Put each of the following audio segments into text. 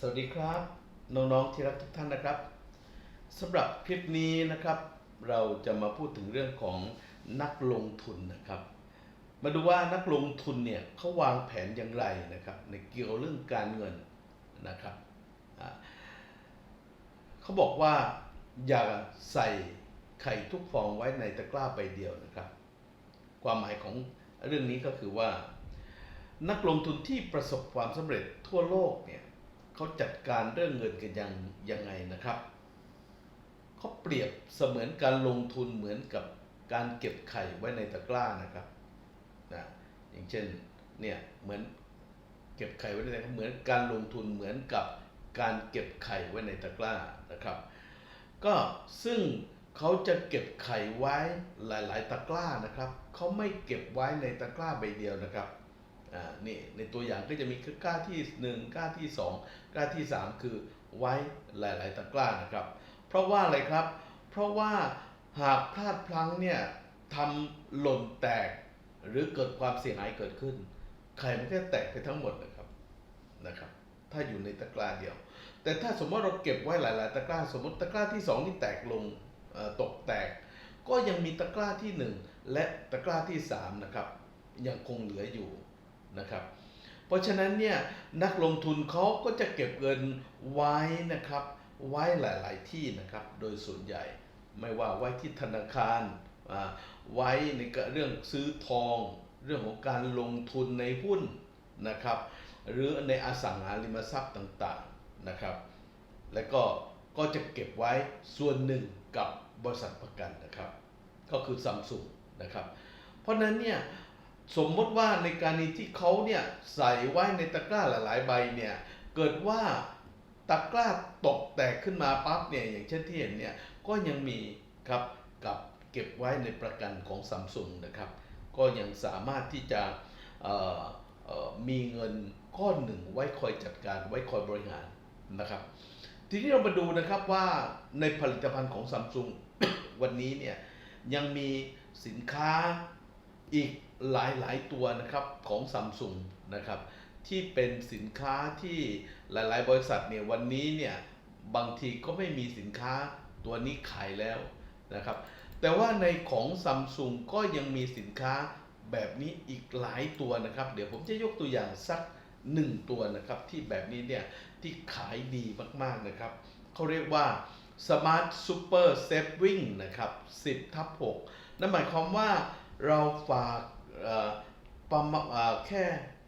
สวัสดีครับน้องๆที่รักทุกท่านนะครับสำหรับคลิปนี้นะครับ เราจะมาพูดถึงเรื่องของนักลงทุนนะครับ มาดูว่านักลงทุนเนี่ยเขาวางแผนอย่างไรนะครับ ในเกี่ยวเรื่องการเงินนะครับเขาบอกว่าอย่าใส่ไข่ทุกฟองไว้ในตะกร้าใบเดียวนะครับ ความหมายของเรื่องนี้ก็คือว่า นักลงทุนที่ประสบความสำเร็จทั่วโลกเนี่ย เขาจัดการเรื่องเงินกันยังยังไงนะครับเขาเปรียบเสมือนการลงทุนเหมือนกับการเก็บไข่ไว้ในตะกร้านะครับนะอย่างเช่นเนี่ยเหมือนเก็บไข่ไว้ในตะกร้าเหมือนการลงทุนเหมือนกับการเก็บไข่ไว้ในตะกร้านะครับ ก็ซึ่งเขาจะเก็บไข่ไว้หลาย ๆ ตะกร้านะครับเขาไม่เก็บไว้ในตะกร้าใบเดียวนะครับ อ่านี่ในตัวอย่างก็จะมีกล้าที่ 1กล้าที่ 2กล้าที่ 3 คือไว้หลาย ๆ ตะกร้านะครับ เพราะว่าอะไรครับ เพราะว่าหากพลาดพลั้งเนี่ยทำหล่นแตกหรือเกิดความเสียหายเกิดขึ้น ไข่มันก็แตกไปทั้งหมดนะครับนะครับ ถ้าอยู่ในตะกร้าเดียว แต่ถ้าสมมติเราเก็บไว้หลาย ๆ ตะกร้า สมมติตะกร้าที่ 2 นี่แตกลงตกแตก ก็ยังมีตะกร้าที่ 1 และตะกร้าที่3นะครับยังคงเหลืออยู่ นะครับ เพราะฉะนั้นเนี่ยนักลงทุนเขาก็จะเก็บเงินไว้นะครับ ไว้หลาย ๆ ที่นะครับ โดยส่วนใหญ่ไม่ว่าไว้ที่ธนาคารไว้ในเรื่องซื้อทอง เรื่องของการลงทุนในหุ้นนะครับ หรือในอสังหาริมทรัพย์ต่างๆนะครับ และก็ก็จะเก็บไว้ส่วนหนึ่งกับบริษัทประกันนะครับ ก็คือซัมซุงนะครับ เพราะฉะนั้นเนี่ย สมมติว่าในการนี้ที่เขาเนี่ยใส่ไว้ในตะกร้าหลาย ๆ ใบเนี่ยเกิดว่าตะกร้าตกแตกขึ้นมาปั๊บเนี่ยอย่างเช่นที่เห็นเนี่ยก็ยังมีครับกับเก็บไว้ในประกันของซัมซุงนะครับ ก็ยังสามารถที่จะมีเงินก้อนหนึ่งไว้คอยจัดการไว้คอยบริหารนะครับ ทีนี้เรามาดูนะครับว่าในผลิตภัณฑ์ของซัมซุงวันนี้เนี่ยยังมีสินค้าอีก หลายๆตัวนะครับของซัมซุงนะครับที่เป็นสินค้าที่หลาย ๆ บริษัทเนี่ยวันนี้เนี่ยบางทีก็ไม่มีสินค้าตัวนี้ขายแล้วนะครับแต่ว่าในของซัมซุงก็ยังมีสินค้าแบบนี้อีกหลายตัวนะครับ เดี๋ยวผมจะยกตัวอย่างสักหนึ่งตัวนะครับที่แบบนี้เนี่ยที่ขายดีมากๆนะครับเขาเรียกว่า Smart Super Saving นะครับ 10ทับ6นั่นหมายความว่าเราฝาก ประมาณแค่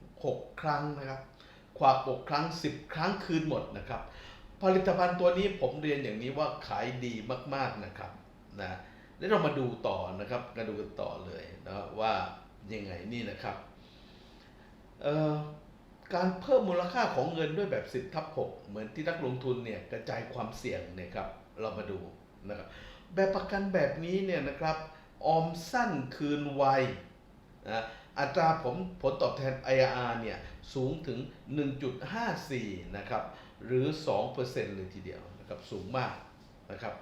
6 ครั้งนะครับฝาก6ครั้ง 10 ครั้งคืนหมดนะครับ ผลิตภัณฑ์ตัวนี้ผมเรียนอย่างนี้ว่าขายดีมากๆนะครับนะแล้วเรามาดูต่อนะครับมาดูกันต่อเลยนะว่ายังไงนี่นะครับการเพิ่มมูลค่าของเงินด้วยแบบ10ทับ6เหมือนที่นักลงทุนเนี่ยกระจายความเสี่ยงเนี่ยครับเรามาดูนะครับแบบประกันแบบนี้เนี่ยนะครับออมสั้นคืนไว อัตราผลผลตอบแทน IRR เนี่ยสูงถึง 1.54 นะครับหรือ 2%เลยทีเดียวนะครับสูงมากนะครับ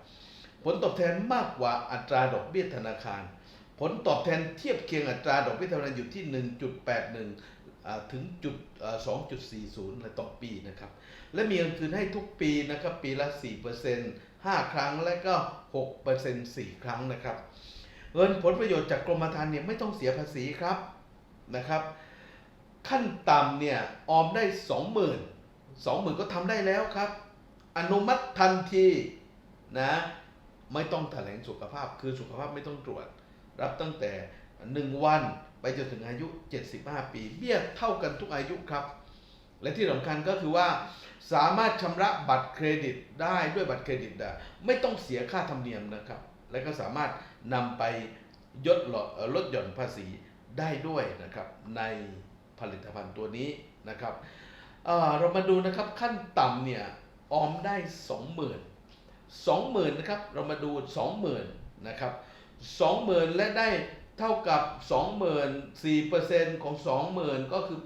ผลตอบแทนมากกว่าอัตราดอกเบี้ยธนาคาร ผลตอบแทนเทียบเคียงอัตราดอกเบี้ยธนาคารอยู่ที่ 1.81อ่าถึงจุดอ่า2.40 ในต่อปีนะครับและมีเงินคืนให้ทุกปีนะครับปีละ 4% 5 ครั้งและก็ 6% 4 ครั้งนะครับ เงินผลประโยชน์จากกรมธรรม์เนี่ยไม่ต้องเสียภาษีครับนะครับ ขั้นต่ำเนี่ยออมได้ 20,000 20,000 ก็ทำได้แล้วครับ อนุมัติทันทีนะไม่ต้องแถลงสุขภาพคือสุขภาพไม่ต้องตรวจ รับตั้งแต่ 1 วันไปจนถึงอายุ 75 ปี เบี้ยเท่ากันทุกอายุครับ และที่สำคัญก็คือว่าสามารถชำระบัตรเครดิตได้ด้วยบัตรเครดิตได้ไม่ต้องเสียค่าธรรมเนียมนะครับ และก็สามารถนำไปยดลลดหย่อนภาษีได้ด้วยนะครับในผลิตภัณฑ์ตัวนี้นะครับเเรามาดูนะครับขั้นต่ำเนี่ยออมได้ 20,000 20,000นะครับเรามาดู 20,000นะครับ20,000 และได้เท่ากับ 20,000 4%ของ 20,000 ก็คือ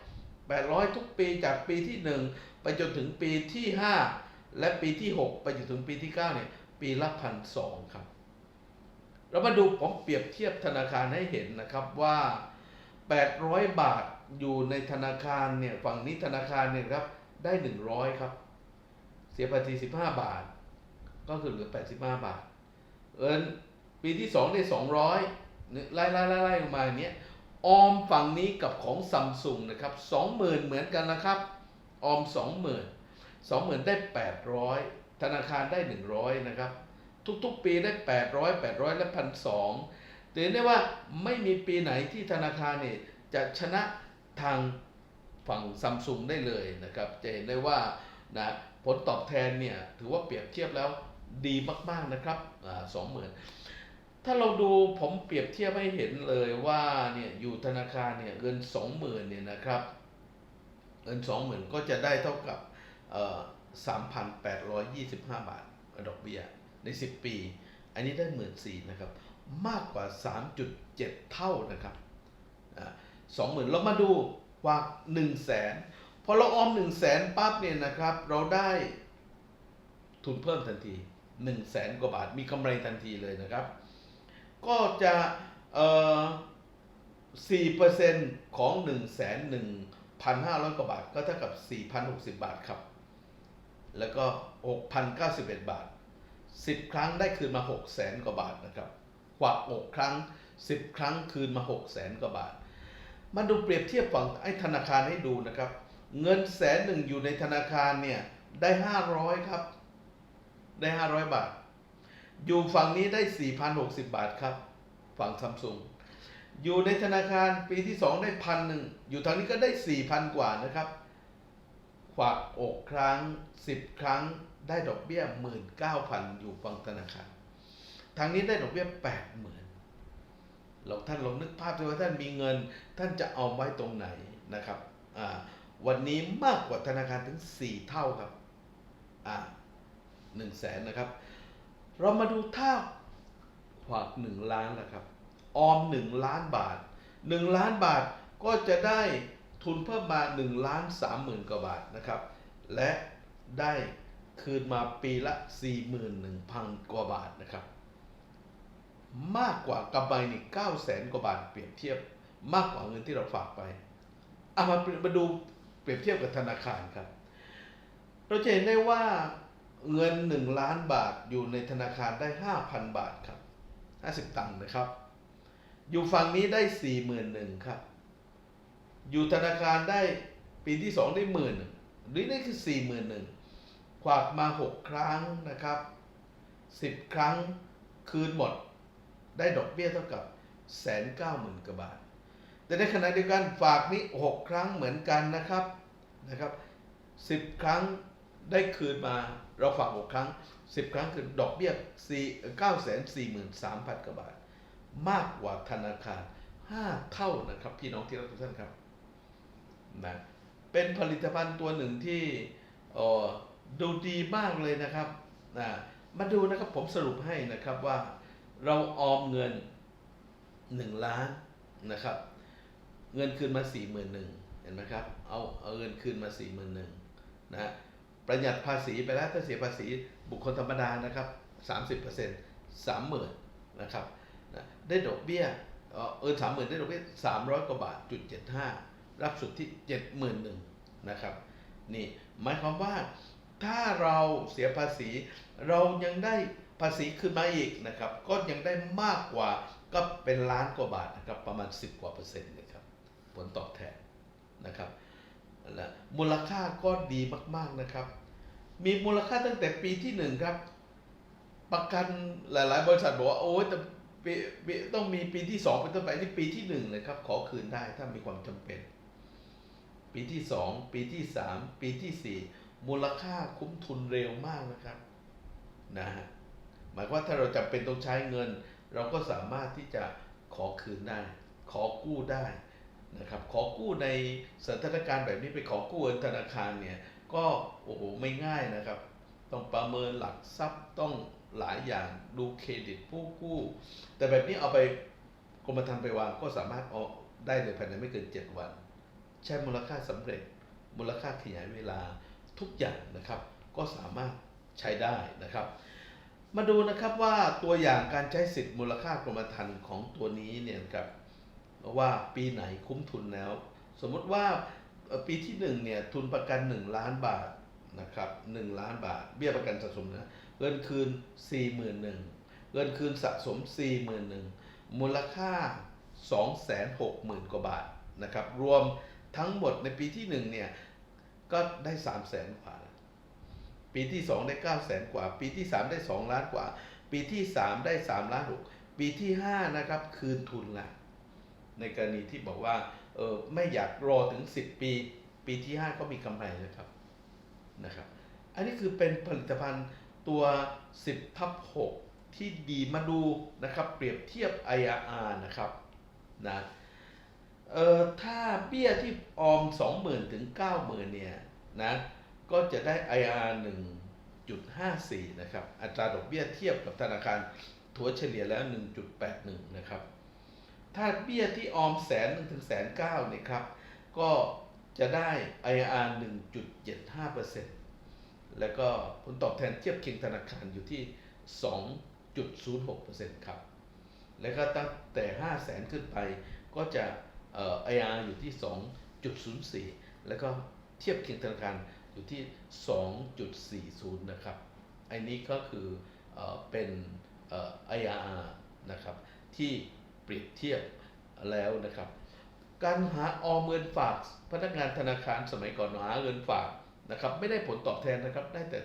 800 800 ทุกปีจากปีที่ 1 ไปจนถึงปีที่ 5 และปีที่ 6 ไปจนถึงปีที่ 9 เนี่ย ปีละพันสองครับ เรามาดูผมเปรียบเทียบธนาคารให้เห็นนะครับว่า 800 บาทอยู่ในธนาคารเนี่ยฝั่งนี้ธนาคารเนี่ยครับได้ 100 ครับ เสียภาษี15 บาท ก็คือเหลือ 85 บาท เอินปีที่ 2 ได้ 200เนี่ยไล่ไล่ไล่ไล่ลงมาอย่างเนี้ยออมฝั่งนี้กับของซัมซุงนะครับ20,000 เหมือนกันนะครับ ออม 20,000 20,000 ได้ 800 ธนาคารได้ 100 นะครับ ทุกๆ ปีได้ 800 800 และ1,200ถือได้ว่าไม่มีปีไหนที่ธนาคารเนี่ยจะชนะทางฝั่งซัมซุงได้เลยนะครับ จะเห็นได้ว่านะผลตอบแทนเนี่ยถือว่าเปรียบเทียบแล้วดีมากๆนะครับสองหมื่นถ้าเราดูผมเปรียบเทียบให้เห็นเลยว่าเนี่ยอยู่ธนาคารเนี่ยเงินสองหมื่นเนี่ยนะครับ เงินสองหมื่นก็จะได้เท่ากับ สามพันแปดร้อยยี่สิบห้าบาทดอกเบี้ยในสิบปี อันนี้ได้หมื่นสี่นะครับ มากกว่า3.7เท่านะครับสองหมื่นเรามาดูว่า1 0 0 0 0แสนพอเราออม1 0 0 0แสนปั๊บเนี่ยนะครับ เราได้ทุนเพิ่มทันที1 0 0 0แสนกว่าบาทมีกำไรทันทีเลยนะครับ ก็จะเอ่อ4%ของ1 1 1 1,500กว่าบาทก็เท่ากับ4,060บาทครับ แล้วก็ 6,091 บาท 10 ครั้งได้คืนมา6แสนกว่าบาทนะครับกว่า6ครั้ง 10 ครั้งคืนมา6แสนกว่าบาท มาดูเปรียบเทียบฝั่งไอ้ธนาคารให้ดูนะครับ เงินแสนหนึ่งอยู่ในธนาคารเนี่ยได้ 500 ครับ ได้ 500 บาท อยู่ฝั่งนี้ได้ 4,060 บาทครับ ฝั่งซัมซุงอยู่ในธนาคารปีที่ 2 ได้พันหนึ่งอยู่ทางนี้ก็ได้ 4,000 กว่านะครับ ฝากอกครั้ง 10 ครั้งได้ดอกเบี้ย 19,000 อยู่ฝั่งธนาคารทางนี้ได้ดอกเบี้ย 80,000เราท่านลองนึกภาพดูว่าท่านมีเงิน ท่านจะเอาไว้ตรงไหนนะครับอ่าวันนี้มากกว่าธนาคารถึง 4 เท่าครับอ่าหนึ่งแสนนะครับ เรามาดูถ้าฝาก 1 ล้านนะครับ ออม 1 ล้านบาท 1 ล้านบาทก็จะได้ ทุนเพิ่มมา1ล้าน3หมื่นกว่าบาทนะครับ และได้คืนมาปีละ 41,000 กว่าบาทนะครับ มากกว่ากำไรนี่9แสนกว่าบาทเปรียบเทียบมากกว่าเงินที่เราฝากไปเอามามาดูเปรียบเทียบกับธนาคารครับ เราจะเห็นได้ว่าเงิน 1 ล้านบาทอยู่ในธนาคารได้ 5,000 บาทครับ 50 ตังค์นะครับ อยู่ฝั่งนี้ได้ 41,000 ครับ อยู่ธนาคารได้ปีที่2ได้หมื่นหรือนี่คือ41,000ขวากมา6ครั้งนะครับ10ครั้งคืนหมด ได้ดอกเบี้ยเท่ากับแสนเก้าหมื่นกว่าบาท แต่ในขณะเดียวกันฝากนี้หกครั้งเหมือนกันนะครับนะครับสิบครั้งได้คืนมาเราฝากหกครั้งสิบครั้งคือดอกเบี้ยสี่เก้าแสนสี่หมื่นสามพันกว่าบาท มากกว่าธนาคารห้าเท่านะครับ พี่น้องที่รักทุกท่านครับ นะเป็นผลิตภัณฑ์ตัวหนึ่งที่ดูดีมากเลยนะครับนะมาดูนะครับผมสรุปให้นะครับว่าเราออมเงิน 1 ล้านนะครับ เงินคืนมา4 1 0 0 0เห็นไหมครับเอาเอาเงินคืนมา4 1 0 0 0นะประหยัดภาษีไปแล้วถ้าเสียภาษีบุคคลธรรมดานะครับ30% 30,000นะครับนะได้ดอกเบี้ยเออสามหมื่นได้ดอกเบี้ย300กว่าบาทจุด75 รับสุดที่71,000นะครับนี่หมายความว่าถ้าเราเสียภาษี เรายังได้ภาษีขึ้นมาอีกนะครับ ก็ยังได้มากกว่าก็เป็นล้านกว่าบาทนะครับประมาณ 10 กว่าเปอร์เซ็นต์นะครับผลตอบแทนนะครับและมูลค่าก็ดีมากๆนะครับ มีมูลค่าตั้งแต่ปีที่หนึ่งครับ ประกันหลาย ๆ บริษัทบอกว่าโอ้ยแต่ต้องมีปีที่สองเป็นต้นไปนี่ปีที่หนึ่งเลยครับขอคืนได้ถ้ามีความจำเป็น ปีที่สองปีที่สามปีที่สี่มูลค่าคุ้มทุนเร็วมากนะครับนะฮะหมายว่าถ้าเราจำเป็นต้องใช้เงิน เราก็สามารถที่จะขอคืนได้ ขอกู้ได้นะครับขอกู้ในสถานการณ์แบบนี้ไปขอกู้เงินธนาคารเนี่ยก็โอ้โหไม่ง่ายนะครับ ต้องประเมินหลักทรัพย์ต้องหลายอย่างดูเครดิตผู้กู้ แต่แบบนี้เอาไปกรมธรรม์ไปวางก็สามารถเอาได้เลยภายในไม่เกิน 7 วัน ใช้มูลค่าสำเร็จ มูลค่าขยายเวลาทุกอย่างนะครับ ก็สามารถใช้ได้นะครับ มาดูนะครับว่าตัวอย่างการใช้สิทธิ์มูลค่ากรมธรรม์ของตัวนี้เนี่ยครับว่าปีไหนคุ้มทุนแล้ว สมมติว่าปีที่หนึ่งเนี่ยทุนประกัน 1 ล้านบาทนะครับ1ล้านบาท เบี้ยประกันสะสมนะเงินคืน 41,000เงินคืนสะสม 41,000มูลค่า 260,000 กว่าบาทนะครับรวม ทั้งหมดในปีที่1เนี่ยก็ได้300,000กว่า ปีที่2ได้900,000กว่า ปีที่3ได้2ล้านกว่า ปีที่3ได้3ล้านหกปีที่5นะครับคืนทุนละในกรณีที่บอกว่าเออไม่อยากรอถึง10ปี ปีที่5ก็มีกำไรนะครับนะครับ อันนี้คือเป็นผลิตภัณฑ์ตัว10ทับ6ที่ดีมาดูนะครับ เปรียบเทียบ IRR นะครับนะ เอ่อถ้าเบี้ยที่ออม20,000ถึง90,000เนี่ยนะก็จะได้ IR 1.54 นะครับ อัตราดอกเบี้ยเทียบกับธนาคารถัวเฉลี่ยแล้ว 1.81 นะครับ ถ้าเบี้ยที่ออมแสนหนึ่งถึงแสนเก้าเนี่ยครับ ก็จะได้ IRR 1.75%แล้วก็ผลตอบแทนเทียบเคียงธนาคารอยู่ที่ 2.06%ครับ แล้วก็ตั้งแต่ 5 0 0แสนขึ้นไปก็จะ เอ่อ IR อยู่ที่ 2.04 แล้วก็เทียบเคียงธนาคารอยู่ที่ 2.40 นะครับ อันนี้ก็คือเอ่อเป็นเอ่อ IRR นะครับที่เปรียบเทียบแล้วนะครับ การหาออมเงินฝากพนักงานธนาคารสมัยก่อนหาเงินฝากนะครับไม่ได้ผลตอบแทนนะครับได้แต่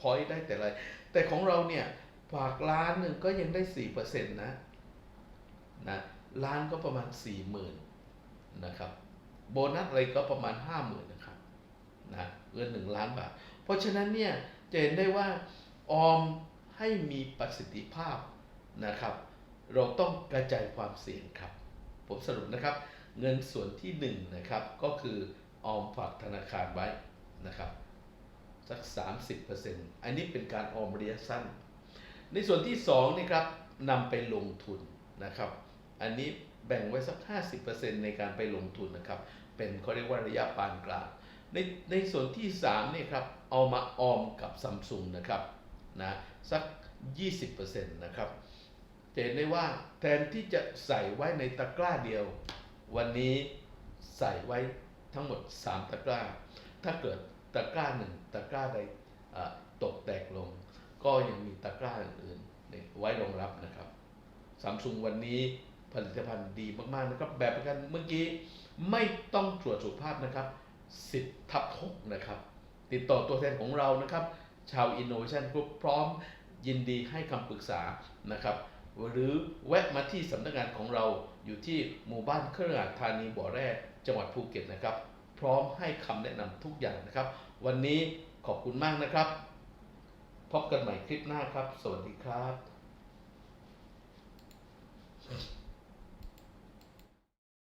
พอยต์ได้แต่อะไร แต่ของเราเนี่ยฝากล้านหนึ่งก็ยังได้สี่เปอร์เซ็นต์นะนะล้านก็ประมาณสี่หมื่น นะครับ โบนัสอะไรก็ประมาณห้าหมื่นนะครับนะเงินหนึ่งล้านบาท เพราะฉะนั้นเนี่ยจะเห็นได้ว่าออมให้มีประสิทธิภาพนะครับ เราต้องกระจายความเสี่ยงครับ ผมสรุปนะครับ เงินส่วนที่1นงนะครับก็คือออมฝากธนาคารไว้นะครับสัก 30%อันนี้เป็นการออมระยะสั้น ในส่วนที่2นี่ครับนำไปลงทุนนะครับ อันนี้ แบ่งไว้สัก 50%ในการไปลงทุนนะครับ เป็นเขาเรียกว่าระยะปานกลาง ในในส่วนที่3นี่ยครับเอามาออมกับซัมซุงนะครับนะสัก 20%นะครับจะเห็นได้ว่าแทนที่จะใส่ไว้ในตะกร้าเดียว วันนี้ใส่ไว้ทั้งหมด 3 ตะกร้า ถ้าเกิดตะกร้าหนึ่งตะกร้าใดตกแตกลง ก็ยังมีตะกร้าอื่นๆไว้รองรับนะครับซัมซุงวันนี้ ผลิตภัณฑ์ดีมากๆนะครับแบบประกันเมื่อกี้ไม่ต้องตรวจสุขภาพนะครับ10ทับ6นะครับ ติดต่อตัวแทนของเรานะครับ ชาว Innovation Group พร้อมยินดีให้คำปรึกษานะครับ หรือแวะมาที่สำนักงานของเราอยู่ที่หมู่บ้านเครือข่าธานีบ่อแร่จังหวัดภูเก็ตนะครับ พร้อมให้คำแนะนำทุกอย่างนะครับ วันนี้ขอบคุณมากนะครับ พบกันใหม่คลิปหน้าครับ สวัสดีครับ